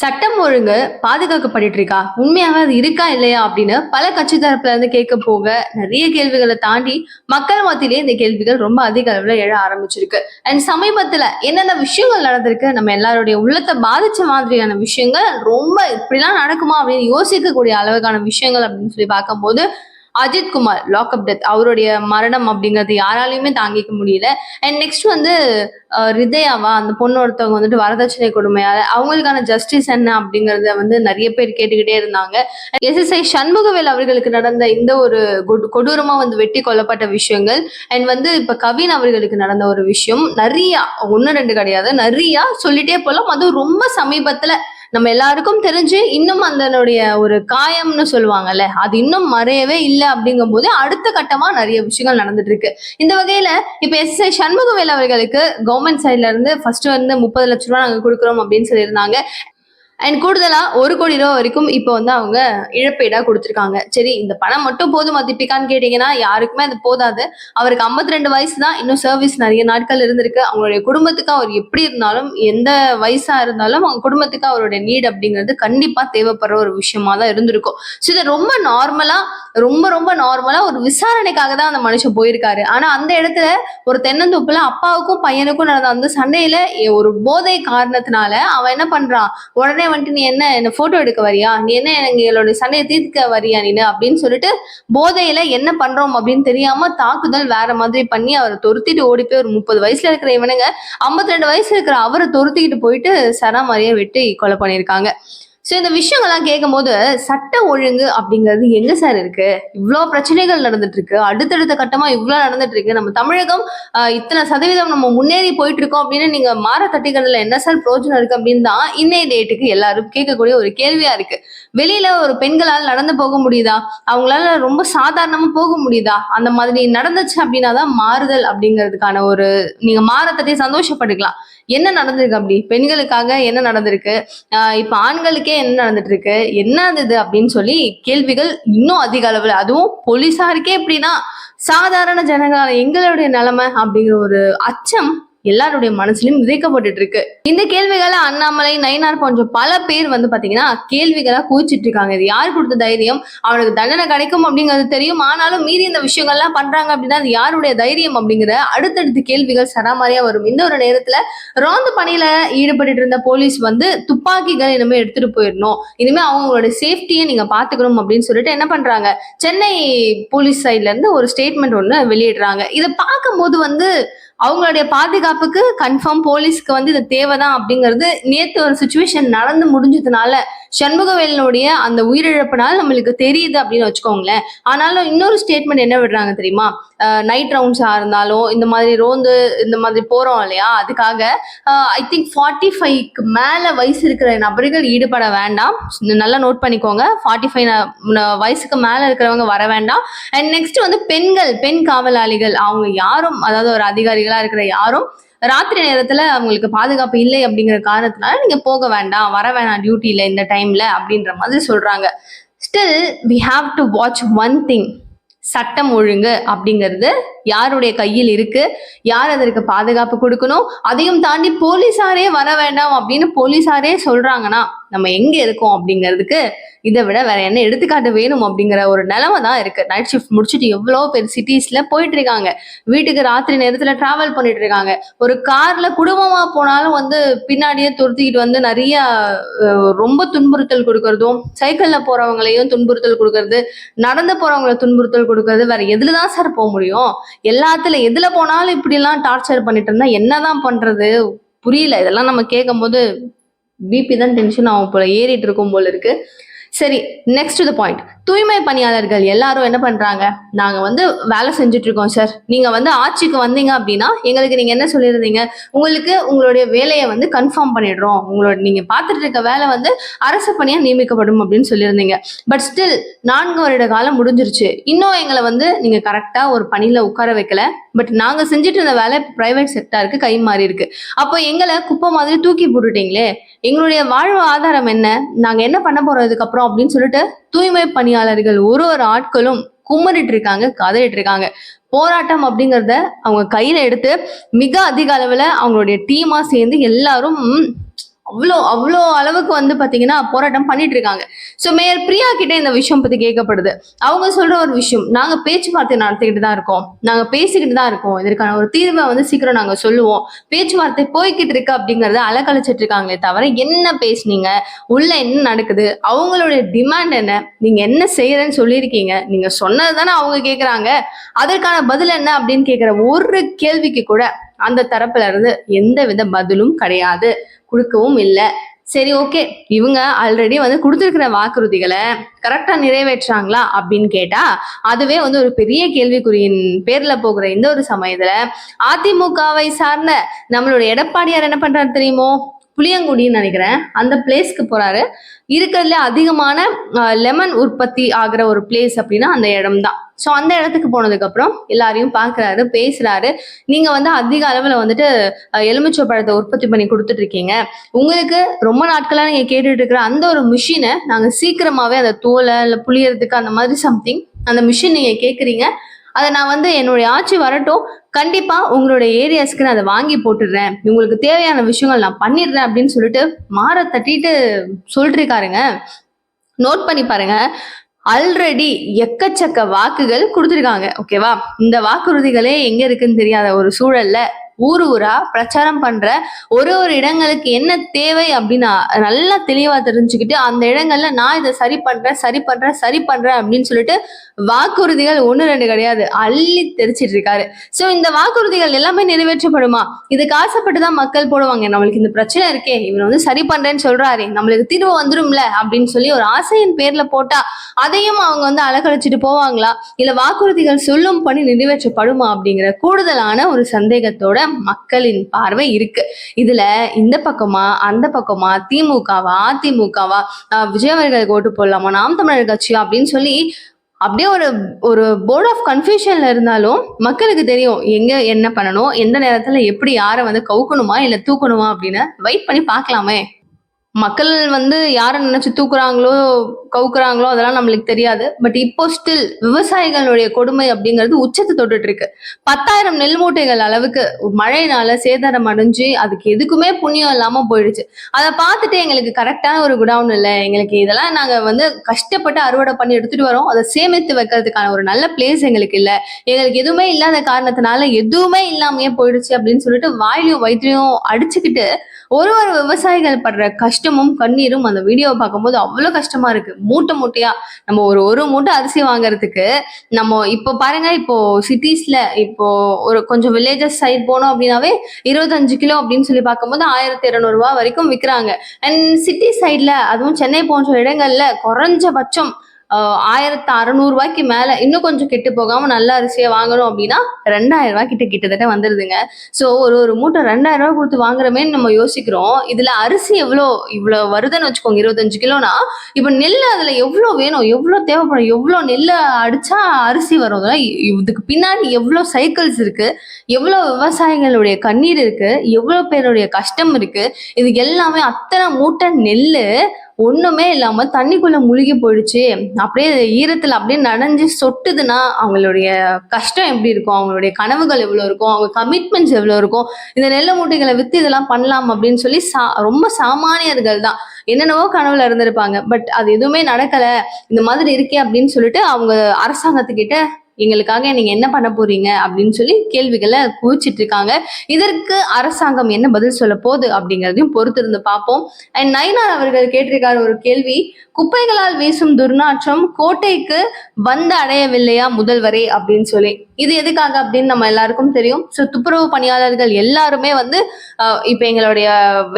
சட்டம் ஒழுங்கு பாதுகாக்கப்பட்டு இருக்கா உண்மையாக அது இருக்கா இல்லையா அப்படின்னு பல கட்சி தரப்புல இருந்து கேட்க போக நிறைய கேள்விகளை தாண்டி மக்கள் மத்தியிலேயே இந்த கேள்விகள் ரொம்ப அதிக அளவுல எழ ஆரம்பிச்சிருக்கு. அண்ட் சமீபத்துல என்னென்ன விஷயங்கள் நடந்திருக்கு நம்ம எல்லாருடைய உள்ளத்தை பாதிச்ச மாதிரியான விஷயங்கள் ரொம்ப இப்படிலாம் நடக்குமா அப்படின்னு யோசிக்கக்கூடிய அளவுக்கான விஷயங்கள் அப்படின்னு சொல்லி பார்க்கும்போது அஜித் குமார் லாக்அப் டெத் அவருடைய மரணம் அப்படிங்கிறது யாராலையுமே தாங்கிக்க முடியல. அண்ட் நெக்ஸ்ட் வந்து ரிதயாவா அந்த பொண்ணு ஒருத்தவங்க வந்துட்டு வரதட்சணை கொடுமையால அவங்களுக்கான ஜஸ்டிஸ் என்ன அப்படிங்கறத வந்து நிறைய பேர் கேட்டுக்கிட்டே இருந்தாங்க. எஸ்எஸ்ஐ சண்முகவேல் அவர்களுக்கு நடந்த இந்த ஒரு கொடு- கொடூரமா வந்து வெட்டி கொல்லப்பட்ட விஷயங்கள் அண்ட் வந்து இப்ப கவின் அவர்களுக்கு நடந்த ஒரு விஷயம் நிறைய ஒன்னு ரெண்டு கிடையாது நிறைய சொல்லிட்டே போலாம். அதுவும் ரொம்ப சமீபத்துல நம்ம எல்லாருக்கும் தெரிஞ்சு இன்னும் அதனுடைய ஒரு காயம்னு சொல்லுவாங்கல்ல அது இன்னும் மறையவே இல்லை அப்படிங்கும்போது அடுத்த கட்டமா நிறைய விஷயங்கள் நடந்துட்டு இருக்கு. இந்த வகையில இப்ப எஸ் ஐ சண்முகவேல் அவர்களுக்கு கவர்மெண்ட் சைட்ல இருந்து ஃபர்ஸ்ட் வந்து முப்பது லட்ச ரூபா நாங்க கொடுக்குறோம் அப்படின்னு சொல்லியிருந்தாங்க. அண்ட் கூடுதலா ஒரு கோடி ரூபா வரைக்கும் இப்போ வந்து அவங்க இழப்பீடா கொடுத்துருக்காங்க. சரி இந்த பணம் மட்டும் போதுமா மதிப்பிக்கான்னு கேட்டீங்கன்னா யாருக்குமே அது போதாது. அவருக்கு 52 ரெண்டு வயசு தான் இன்னும் சர்வீஸ் நிறைய நாட்கள் இருந்திருக்கு. அவங்களுடைய குடும்பத்துக்கு அவர் எப்படி இருந்தாலும் எந்த வயசா இருந்தாலும் அவங்க குடும்பத்துக்கு அவருடைய நீட் அப்படிங்கிறது கண்டிப்பா தேவைப்படுற ஒரு விஷயமா தான் இருந்திருக்கும். ஸோ இதை ரொம்ப நார்மலா ரொம்ப ரொம்ப நார்மலா ஒரு விசாரணைக்காக தான் அந்த மனுஷன் போயிருக்காரு. ஆனா அந்த இடத்துல ஒரு தென்னந்தோப்புல அப்பாவுக்கும் பையனுக்கும் நடந்த அந்த சண்டையில ஒரு போதை காரணத்தினால அவன் என்ன பண்றான்? உடனே வந்துட்டு நீ என்ன என்ன போட்டோ எடுக்க வரியா? நீ என்ன எங்களோட சண்டையை தீர்க்க வரியா நீனு அப்படின்னு சொல்லிட்டு போதையில என்ன பண்றோம் அப்படின்னு தெரியாம தாக்குதல் வேற மாதிரி பண்ணி அவரை தொருத்திட்டு ஓடி போய் ஒரு முப்பது வயசுல இருக்கிற இவனுங்க 52 ரெண்டு வயசுல இருக்கிற அவரை தொருத்திக்கிட்டு போயிட்டு சராமரியா வெட்டி கொலை பண்ணியிருக்காங்க. ஸோ இந்த விஷயங்கள்லாம் கேட்கும்போது சட்ட ஒழுங்கு அப்படிங்கிறது எங்க சார் இருக்கு? இவ்வளோ பிரச்சனைகள் நடந்துட்டு இருக்கு அடுத்தடுத்த கட்டமா இவ்வளோ நடந்துட்டு இருக்கு நம்ம தமிழகம் இத்தனை சதவீதம் நம்ம முன்னேறி போயிட்டு இருக்கோம் அப்படின்னு நீங்க மாற தட்டிக்கிறதுல என்ன சார் பிரோஜனம் இருக்கு அப்படின்னு தான் இன்னைய டேட்டுக்கு எல்லாரும் கேட்கக்கூடிய ஒரு கேள்வியா இருக்கு. வெளியில ஒரு பெண்களால் நடந்து போக முடியுதா? அவங்களால ரொம்ப சாதாரணமா போக முடியுதா? அந்த மாதிரி நடந்துச்சு அப்படின்னா தான் மாறுதல் அப்படிங்கிறதுக்கான ஒரு நீங்க மாற தட்டி சந்தோஷப்பட்டுக்கலாம். என்ன நடந்திருக்கு அப்படி? பெண்களுக்காக என்ன நடந்திருக்கு? இப்ப ஆண்களுக்கே என்ன நடந்துட்டு இருக்கு என்ன இது அப்படின்னு சொல்லி கேள்விகள் இன்னும் அதிக அளவில். அதுவும் போலீஸாருக்கே எப்படின்னா சாதாரண ஜனங்களான எங்களுடைய நிலைமை அப்படிங்கிற ஒரு அச்சம் எல்லாருடைய மனசுலயும் விதைக்கப்பட்டு இருக்கு இந்த கேள்விகளை அண்ணாமலை நயினார் போன்ற பல பேர் வந்து பாத்தீங்கன்னா கேள்விகளா குவிச்சிட்டு இருக்காங்க இது யார் கொடுத்த தைரியம்? அவனுக்கு தண்டனை கிடைக்கும் அப்படிங்கிறது தெரியும். ஆனாலும் மீறி இந்த விஷயங்கள்லாம் பண்றாங்க அப்படின்னா அது யாருடைய தைரியம் அப்படிங்கிற அடுத்தடுத்த கேள்விகள் சராமாரியா வரும். இந்த ஒரு நேரத்துல ரோந்து பணியில ஈடுபட்டு இருந்த போலீஸ் வந்து துப்பாக்கிகள் இனிமே எடுத்துட்டு போயிடணும். இனிமே அவங்களோட சேஃப்டியை நீங்க பாத்துக்கணும் அப்படின்னு சொல்லிட்டு என்ன பண்றாங்க? சென்னை போலீஸ் சைட்ல இருந்து ஒரு ஸ்டேட்மெண்ட் ஒன்று வெளியிடுறாங்க. இதை பார்க்கும்போது வந்து அவங்களுடைய பாதுகாப்புக்கு கன்ஃபார்ம் போலீஸ்க்கு வந்து இது தேவைதான் அப்படிங்கிறது நேற்று ஒரு சுச்சுவேஷன் நடந்து முடிஞ்சதுனால சண்முகவேலனுடைய அந்த உயிரிழப்புனால நம்மளுக்கு தெரியுது அப்படின்னு வச்சுக்கோங்களேன். ஆனாலும் இன்னொரு ஸ்டேட்மெண்ட் என்ன விடுறாங்க தெரியுமா? நைட் ரவுண்ட்ஸா இருந்தாலும் இந்த மாதிரி ரோந்து இந்த மாதிரி போறோம் இல்லையா? அதுக்காக ஐ திங்க் ஃபார்ட்டி ஃபைவ்க்கு மேல வயசு இருக்கிற நபர்கள் ஈடுபட வேண்டாம். நல்லா நோட் பண்ணிக்கோங்க. ஃபார்ட்டி ஃபைவ் வயசுக்கு மேல இருக்கிறவங்க வர வேண்டாம். அண்ட் நெக்ஸ்ட் வந்து பெண்கள் பெண் காவலாளிகள். அவங்க யாரும் அதாவது ஒரு அதிகாரிகளா இருக்கிற யாரும் ராத்திரி நேரத்துல அவங்களுக்கு பாதுகாப்பு இல்லை அப்படிங்கிற காரணத்தினால நீங்க போக வேண்டாம் வர வேணாம் டியூட்டியில இந்த டைம்ல அப்படின்ற மாதிரி சொல்றாங்க. Still we have to watch one thing சட்டம் ஒழுங்கு அப்படிங்கிறது யாருடைய கையில் இருக்கு? யார் அதற்கு பாதுகாப்பு கொடுக்கணும்? அதையும் தாண்டி போலீஸாரே வர வேண்டாம் அப்படின்னு போலீஸாரே சொல்றாங்கன்னா நம்ம எங்க இருக்கோம் அப்படிங்கிறதுக்கு இதை விட வேற என்ன எடுத்துக்காட்டு வேணும் அப்படிங்கிற ஒரு நிலைமை தான் இருக்கு. நைட் ஷிஃப்ட் முடிச்சுட்டு எவ்வளோ பேர் சிட்டிஸ்ல போயிட்டு இருக்காங்க. வீட்டுக்கு ராத்திரி நேரத்துல டிராவல் பண்ணிட்டு இருக்காங்க. ஒரு கார்ல குடும்பமா போனாலும் வந்து பின்னாடியே துரத்திக்கிட்டு வந்து நிறைய ரொம்ப துன்புறுத்தல் கொடுக்கறதும் சைக்கிள்ல போறவங்களையும் துன்புறுத்தல் கொடுக்கறது நடந்து போறவங்களை துன்புறுத்தல் கொடுக்கறது வேற எதுலதான் சார் போக முடியும்? எல்லாத்துல எதுல போனாலும் இப்படி எல்லாம் டார்ச்சர் பண்ணிட்டு இருந்தா என்னதான் பண்றது? புரியல. இதெல்லாம் நம்ம கேட்கும் போது பிபி தான் டென்ஷன் ஆகும் போல ஏறிட்டு இருக்கும் போல இருக்கு. சரி நெக்ஸ்ட் த பாயிண்ட் தூய்மை பணியாளர்கள் எல்லாரும் என்ன பண்றாங்க? நாங்க வந்து வேலை செஞ்சுட்டு இருக்கோம் சார் நீங்க வந்து ஆட்சிக்கு வந்தீங்க அப்படின்னா எங்களுக்கு நீங்க என்ன சொல்லியிருந்தீங்க? உங்களுக்கு உங்களுடைய வேலையை வந்து கன்ஃபார்ம் பண்ணிடுறோம். உங்களோட நீங்க பார்த்துட்டு இருக்க வேலை வந்து அரசு பணியா நியமிக்கப்படும் அப்படின்னு சொல்லியிருந்தீங்க. பட் ஸ்டில் நான்கு வருட காலம் முடிஞ்சிருச்சு. இன்னும் எங்களை வந்து நீங்க கரெக்டா ஒரு பணியில உட்கார வைக்கல. பட் நாங்க செஞ்சுட்டு இருந்த வேலை பிரைவேட் செக்டாருக்கு கை மாறி இருக்கு அப்போ எங்களை குப்பை மாதிரி தூக்கி போட்டுட்டீங்களே. எங்களுடைய வாழ்வு ஆதாரம் என்ன? நாங்க என்ன பண்ண போறோம் இதுக்கப்புறம் அப்படின்னு சொல்லிட்டு தூய்மை பணியாளர்கள் ஒரு ஒரு ஆட்களும் கும்மரிட்டு இருக்காங்க கதறிட்டு இருக்காங்க போராட்டம் அப்படிங்கிறத அவங்க கையில எடுத்து மிக அதிக அளவுல அவங்களுடைய டீமா சேர்ந்து எல்லாரும் அவ்வளோ அவ்வளோ அளவுக்கு வந்து பார்த்தீங்கன்னா போராட்டம் பண்ணிட்டு இருக்காங்க ஸோ மேயர் பிரியா கிட்ட இந்த விஷயம் பற்றி கேட்கப்படுது. அவங்க சொல்ற ஒரு விஷயம் நாங்கள் பேச்சுவார்த்தை நடத்திக்கிட்டு தான் இருக்கோம். நாங்கள் பேசிக்கிட்டு தான் இருக்கோம். இதற்கான ஒரு தீர்வை வந்து சீக்கிரம் நாங்கள் சொல்லுவோம். பேச்சுவார்த்தை போய்கிட்டு இருக்கு அப்படிங்கிறத அலக்கழிச்சிட்டு இருக்காங்களே தவிர என்ன பேசுனீங்க? உள்ள என்ன நடக்குது? அவங்களுடைய டிமாண்ட் என்ன? நீங்க என்ன செய்யறேன்னு சொல்லியிருக்கீங்க. நீங்க சொன்னது தானே அவங்க கேட்குறாங்க அதற்கான பதில் என்ன அப்படின்னு கேட்குற ஒரு கேள்விக்கு கூட அந்த தரப்புல இருந்து எந்த வித பதிலும் கிடையாது. கொடுக்கவும் இல்லை. சரி ஓகே இவங்க ஆல்ரெடி வந்து கொடுத்துருக்கிற வாக்குறுதிகளை கரெக்டாக நிறைவேற்றாங்களா அப்படின்னு கேட்டா அதுவே வந்து ஒரு பெரிய கேள்விக்குறியின் பேர்ல போகிற இந்த ஒரு சமயத்துல அதிமுகவை சார்ந்த நம்மளுடைய எடப்பாடியார் என்ன பண்றாரு தெரியுமோ? புளியங்குடின்னு நினைக்கிறேன். அந்த பிளேஸ்க்கு போறாரு. இருக்கிறதுல அதிகமான லெமன் உற்பத்தி ஆகிற ஒரு பிளேஸ் அப்படின்னா அந்த இடம் தான் ஸோ அந்த இடத்துக்கு போனதுக்கு அப்புறம் எல்லாரையும் பார்க்கறாரு பேசுறாரு. நீங்க வந்து அதிக அளவில் வந்துட்டு எலுமிச்சை பழத்தை உற்பத்தி பண்ணி கொடுத்துட்டு இருக்கீங்க உங்களுக்கு ரொம்ப நாட்களாக நீங்க கேட்டுட்டு இருக்கிற அந்த ஒரு மிஷினை நாங்கள் சீக்கிரமாவே அந்த தோலை இல்லை புளியறதுக்கு அந்த மாதிரி சம்திங் அந்த மிஷின் நீங்க கேட்குறீங்க அதை நான் வந்து என்னுடைய ஆட்சி வரட்டும். கண்டிப்பா உங்களுடைய ஏரியாஸ்க்கு நான் அதை வாங்கி போட்டுடுறேன். உங்களுக்கு தேவையான விஷயங்கள் நான் பண்ணிடுறேன் அப்படின்னு சொல்லிட்டு மாற தட்டிட்டு சொல்லிருக்காருங்க நோட் பண்ணி பாருங்க. ஆல்ரெடி எக்கச்சக்க வாக்குகள் கொடுத்துருக்காங்க. ஓகேவா இந்த வாக்குறுதிகளே எங்க இருக்குன்னு தெரியாத ஒரு சூழல்ல ஊர் ஊரா பிரச்சாரம் பண்ற ஒரு ஒரு இடங்களுக்கு என்ன தேவை அப்படின்னு நல்லா தெளிவா தெரிஞ்சுக்கிட்டு அந்த இடங்கள்ல நான் இதை சரி பண்றேன் சரி பண்றேன் சரி பண்றேன் அப்படின்னு சொல்லிட்டு வாக்குறுதிகள் ஒன்று ரெண்டு கிடையாது. அள்ளி தெரிச்சிட்டு இருக்காரு. சோ இந்த வாக்குறுதிகள் எல்லாமே நிறைவேற்றப்படுமா? இதுக்கு ஆசைப்பட்டு தான் மக்கள் போடுவாங்க. நம்மளுக்கு இந்த பிரச்சனை இருக்கே இவன் வந்து சரி பண்றேன்னு சொல்றாரு நம்மளுக்கு தீர்வு வந்துரும்ல அப்படின்னு சொல்லி ஒரு ஆசையின் பேர்ல போட்டா அதையும் அவங்க வந்து அலக்கழிச்சிட்டு போவாங்களா? இல்ல வாக்குறுதிகள் சொல்லும் பணி நிறைவேற்றப்படுமா அப்படிங்கிற கூடுதலான ஒரு சந்தேகத்தோட மக்களின் பார்வை இருக்கு. இதுல இந்த பக்கமா அந்த பக்கமா திமுகவா அதிமுகவா விஜய் அவர்களுக்கு ஓட்டு போடலாமா நாம் தமிழர் கட்சியா அப்படின்னு சொல்லி அப்படியே ஒரு ஒரு போர்ட் ஆஃப் கன்ஃபியூஷன்ல இருந்தாலும் மக்களுக்கு தெரியும் எங்க என்ன பண்ணணும் எந்த நேரத்துல எப்படி யாரை வந்து கவுக்கணுமா இல்ல தூக்கணுமா அப்படின்னு வெயிட் பண்ணி பார்க்கலாமே. மக்கள் வந்து யாரை நினைச்சு தூக்குறாங்களோ கவுக்குறாங்களோ அதெல்லாம் நம்மளுக்கு தெரியாது. பட் இப்போ ஸ்டில் விவசாயிகளுடைய கொடுமை அப்படிங்கிறது உச்சத்தை தொட்டுட்டு இருக்கு பத்தாயிரம் நெல் மூட்டைகள் அளவுக்கு மழையினால சேதாரம் அடைஞ்சு அதுக்கு எதுக்குமே புண்ணியம் இல்லாம போயிடுச்சு. அதை பார்த்துட்டு எங்களுக்கு கரெக்டான ஒரு குடவுன் இல்லை. எங்களுக்கு இதெல்லாம் நாங்க வந்து கஷ்டப்பட்டு அறுவடை பண்ணி எடுத்துட்டு வரோம். அதை சேமித்து வைக்கிறதுக்கான ஒரு நல்ல பிளேஸ் எங்களுக்கு இல்லை. எங்களுக்கு எதுவுமே இல்லாத காரணத்தினால எதுவுமே இல்லாமையே போயிடுச்சு அப்படின்னு சொல்லிட்டு வாயிலையும் வயிற்றையும் அடிச்சுக்கிட்டு ஒரு ஒரு விவசாயிகள் படுற கஷ்டமும் கண்ணீரும் அந்த வீடியோவை பார்க்கும்போது அவ்வளோ கஷ்டமா இருக்கு. மூட்டை மூட்டையா நம்ம ஒரு ஒரு மூட்டை அரிசி வாங்குறதுக்கு நம்ம இப்போ பாருங்க இப்போ சிட்டிஸ்ல இப்போ ஒரு கொஞ்சம் வில்லேஜஸ் சைட் போனோம் அப்படின்னாவே இருபத்தஞ்சு கிலோ அப்படின்னு சொல்லி பார்க்கும்போது ஆயிரத்தி இருநூறுவா வரைக்கும் விற்கிறாங்க அண்ட் சிட்டி சைட்ல அதுவும் சென்னை போன்ற இடங்கள்ல குறைஞ்சபட்சம் ஆயிரத்து அறநூறு ரூபாய்க்கு மேல இன்னும் கொஞ்சம் கெட்டு போகாம நல்ல அரிசியை வாங்கணும் அப்படின்னா ரெண்டாயிரம் ரூபாய் கிட்ட கிட்டத்தட்ட வந்துருதுங்க. ஸோ ஒரு ஒரு மூட்டை ரெண்டாயிரம் ரூபாய் கொடுத்து வாங்குறமேன்னு நம்ம யோசிக்கிறோம். இதுல அரிசி எவ்வளோ இவ்வளோ வருதுன்னு வச்சுக்கோங்க இருபத்தஞ்சு கிலோனா இப்போ நெல் அதுல எவ்வளோ வேணும் எவ்வளோ தேவைப்படும் எவ்வளோ நெல்லை அடிச்சா அரிசி வரும் இதுக்கு பின்னாடி எவ்வளோ சைக்கிள்ஸ் இருக்கு எவ்வளோ விவசாயிகளுடைய கண்ணீர் இருக்கு எவ்வளோ பேருடைய கஷ்டம் இருக்கு இது எல்லாமே அத்தனை மூட்டை நெல் ஒண்ணுமே இல்லாம தண்ணிக்குள்ள முழுகி போயிடுச்சு. அப்படியே ஈரத்துல அப்படியே நனைஞ்சு சொட்டுதுன்னா அவங்களுடைய கஷ்டம் எப்படி இருக்கும்? அவங்களுடைய கனவுகள் எவ்வளவு இருக்கும்? அவங்க கமிட்மெண்ட்ஸ் எவ்வளவு இருக்கும்? இந்த நெல்ல மூட்டைகளை வித்து இதெல்லாம் பண்ணலாம் அப்படின்னு சொல்லி சா ரொம்ப சாமானியர்கள் தான். என்னென்னவோ கனவுல இருந்திருப்பாங்க. பட் அது எதுவுமே நடக்கல. இந்த மாதிரி இருக்கே அப்படின்னு சொல்லிட்டு அவங்க அரசாங்கத்துக்கிட்ட எங்களுக்காக நீங்க என்ன பண்ண போறீங்க அப்படின்னு சொல்லி கேள்விகளை குவிச்சிட்டு இருக்காங்க. இதற்கு அரசாங்கம் என்ன பதில் சொல்ல போகுது அப்படிங்கிறதையும் பொறுத்து இருந்து பார்ப்போம். அண்ட் நயினார் அவர்கள் கேட்டிருக்காரு ஒரு கேள்வி. குப்பைகளால் வீசும் துர்நாற்றம் கோட்டைக்கு வந்து அடையவில்லையா முதல்வரே அப்படின்னு சொல்லி. இது எதுக்காக அப்படின்னு நம்ம எல்லாருக்கும் தெரியும். ஸோ துப்புரவு பணியாளர்கள் எல்லாருமே வந்து இப்போ எங்களுடைய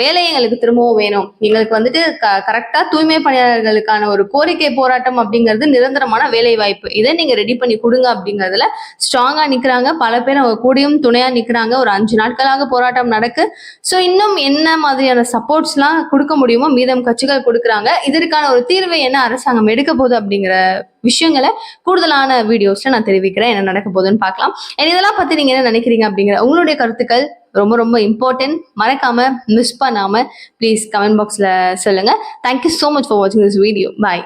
வேலை எங்களுக்கு திரும்பவும் வேணும். எங்களுக்கு வந்துட்டு க கரெக்டாக தூய்மை பணியாளர்களுக்கான ஒரு கோரிக்கை போராட்டம் அப்படிங்கிறது நிரந்தரமான வேலை வாய்ப்பு இதை நீங்கள் ரெடி பண்ணி கொடுங்க அப்படிங்கறதுல ஸ்ட்ராங்கா நிக்கிறாங்க. பல பேர் அவங்க கூடயும் துணையா நிக்கிறாங்க. ஒரு அஞ்சு நாட்களாக போராட்டம் நடக்கு. ஸோ இன்னும் என்ன மாதிரியான சப்போர்ட்ஸ்லாம் கொடுக்க முடியுமோ மீதம் கட்சிகள் கொடுக்குறாங்க. இதற்கான ஒரு தீர்வை என்ன அரசாங்கம் எடுக்க போகுது அப்படிங்கிற விஷயங்களை கூடுதலான வீடியோஸ்ல நான் தெரிவிக்கிறேன். என்ன நடக்க போகுதுன்னு பார்க்கலாம். இதெல்லாம் பத்தி நீங்க என்ன நினைக்கிறீங்க அப்படிங்கிற உங்களுடைய கருத்துக்கள் ரொம்ப ரொம்ப இம்பார்ட்டன்ட் மறக்காம மிஸ் பண்ணாம ப்ளீஸ் கமெண்ட் பாக்ஸ்ல சொல்லுங்க. Thank you so much for வாட்சிங் திஸ் வீடியோ பாய்